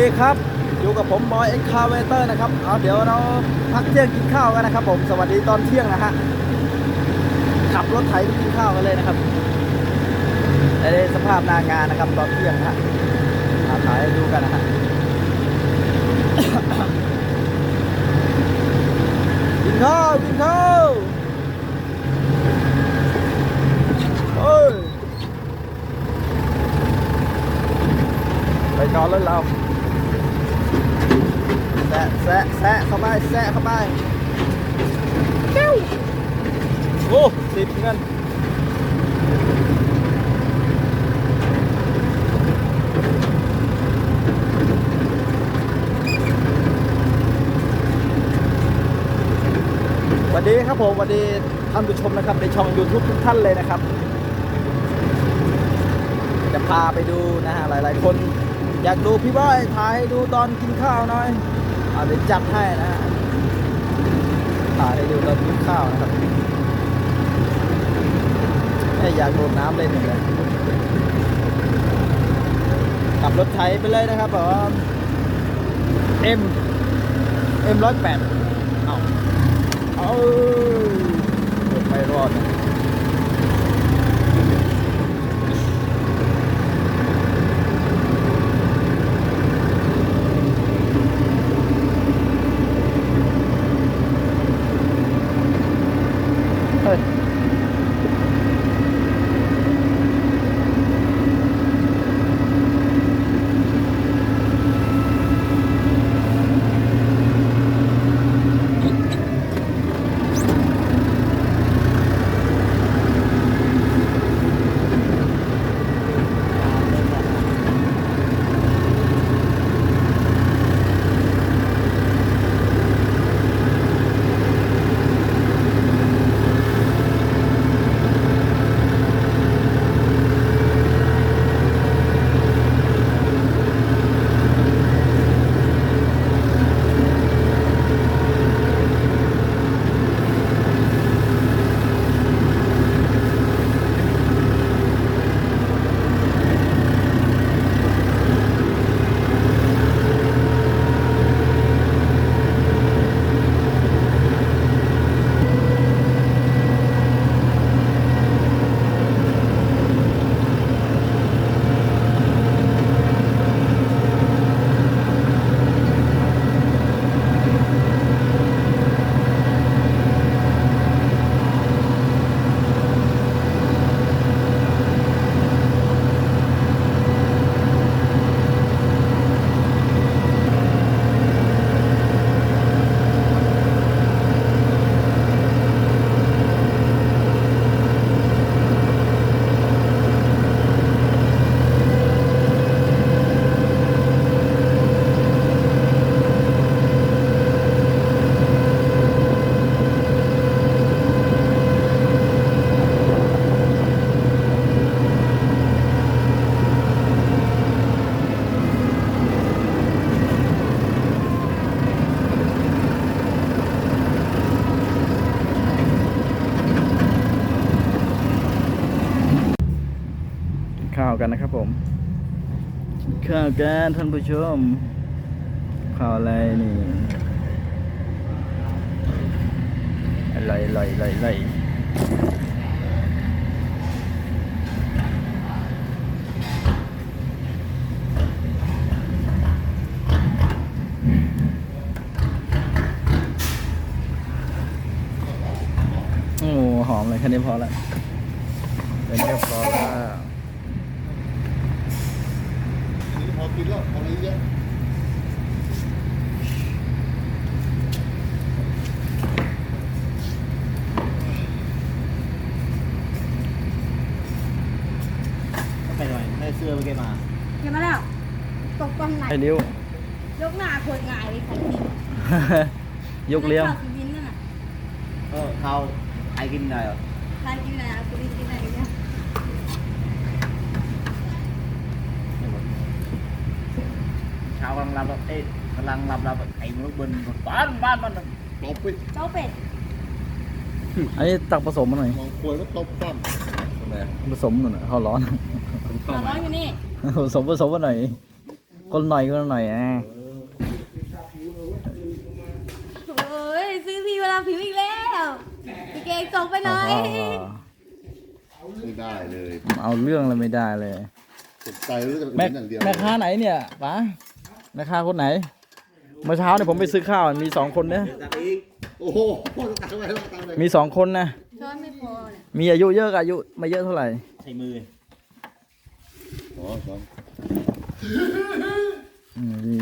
ดีครับ อยู่กับผมบอยเอ็กคาเวเตอร์นะครับเอาเดี๋ยวเราพักเที่ยงกินข้าวกันนะครับ ผมสวัสดีตอนเที่ยงนะฮะขับรถไถไปกินข้าวกันเลยนะครับในสภาพนางานนะครับ ตอนเที่ยงนะฮะมาถ่ายให้ดูกันนะฮะกินข้าวกินข้าวเฮ้ยไปจอดรถเรา แซะแซะแซะเข้าไปแซะเข้าไปจิ้วโอ้ติดเงินสวัสดีครับผมสวัสดีท่านผู้ชมนะครับในช่อง YouTube ทุกท่านเลยนะครับ จะพาไปดูนะฮะหลาย ๆ คน อยากดูพี่บอยถ่ายให้ดูตอนกินข้าวหน่อย เอาเดี๋ยวจัดให้นะฮะถ่ายให้ดูตอนกินข้าวนะครับไม่อยากโดดน้ำเล่นเลยขับรถไถไปเลยนะครับแบบว่า M M ร้อยแปดเอาเอาไม่รอดนะ กันนะครับผมข้าวกันท่านผู้ชมข้าวอะไรนี่อร่อยอร่อยอร่อยอร่อยโอ้หอมเลยแค่นี้พอละเป็นแค่พอละนี่พอ กินแล้วพอนี้เยอะไปหน่อยได้เสื้อเมื่อกี้มาเห็นไหมแล้ว ตกตรงไหนไอ้นิ้ว ยกหน้าคนหงายเลยของกินยกเลี้ยวข้าสุรินทร์นั่นน่ะเออเขาไอ้กินอะไรเหรอทานกินอะไรอะสุรินทร์กินอะไรเนี่ย ช้ากำลังรับแบบเอ๊ะกำลังรับรับไอ้มนุษย์บนบ้านบ้านมันตบไปเจ้าเป็ดอันนี้ตักผสมมาหน่อยมองควยแล้วตบปั้มทำไมผสมหน่อยเขาร้อนมาร้อนอยู่นี่ผสมผสมมาหน่อยโอ้คนหน่อยคนหน่อยอะโอ้ยซื้อพี่เวลาผิวอีกแล้วพี่เก่งส่งไปหน่อยไม่ได้เลย เอาเรื่องเลยไม่ได้เลยตกใจรู้จะเป็นแม่อย่างเดียว แม่ค้าไหนเนี่ยป๋า แม่ค้าคนไหน เมื่อเช้าเนี่ยผมไปซื้อข้าวมีสองคนนะโอ้โหพ่อจะตายไปแล้วตายไปมีสองคนนะช้อนไม่พอเนี่ยมีอายุเยอะกับอายุไม่เยอะเท่าไหร่ ใช้มืออ๋อสองอืมนี่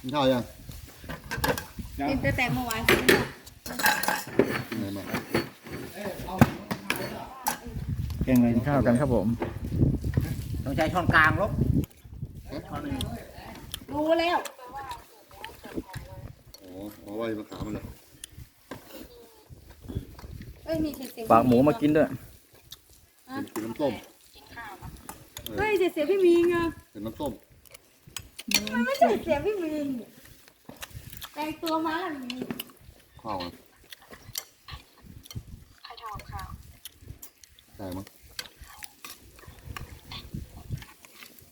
กินข้าวยังกินแต่แต่เมื่อวานกินเนี่ยกินอะไรมาเก่งเลยกินข้าวกันครับผม ต้องใช้ช้อนกลางลบ ช้อนหนึ่งรู้แล้ว อ๋อเอาไว้มาขามันเลยเอ้ยนี่เสียงปากหมูมากินด้วยกินน้ำส้มเฮ้ยเสียงพี่มิงอะเป็นน้ำส้มมันไม่ใช่เสียงพี่มิงแต่งตัวมาแล้วมีข้าวอะใครทำข้าวใช่มั้ง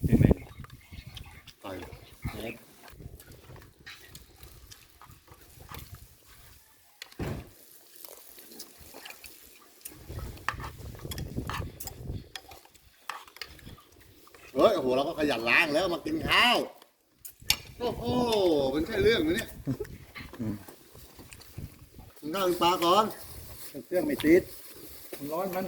เป็นไหม ใช่เฮ้ย โอ้โหเราก็ขยันล้างแล้วมากินข้าวโอ้โหเป็นใช่เรื่องไหมเนี่ยกินข้าวกินปลาก่อนเครื่องไม่ติดร้อนมัน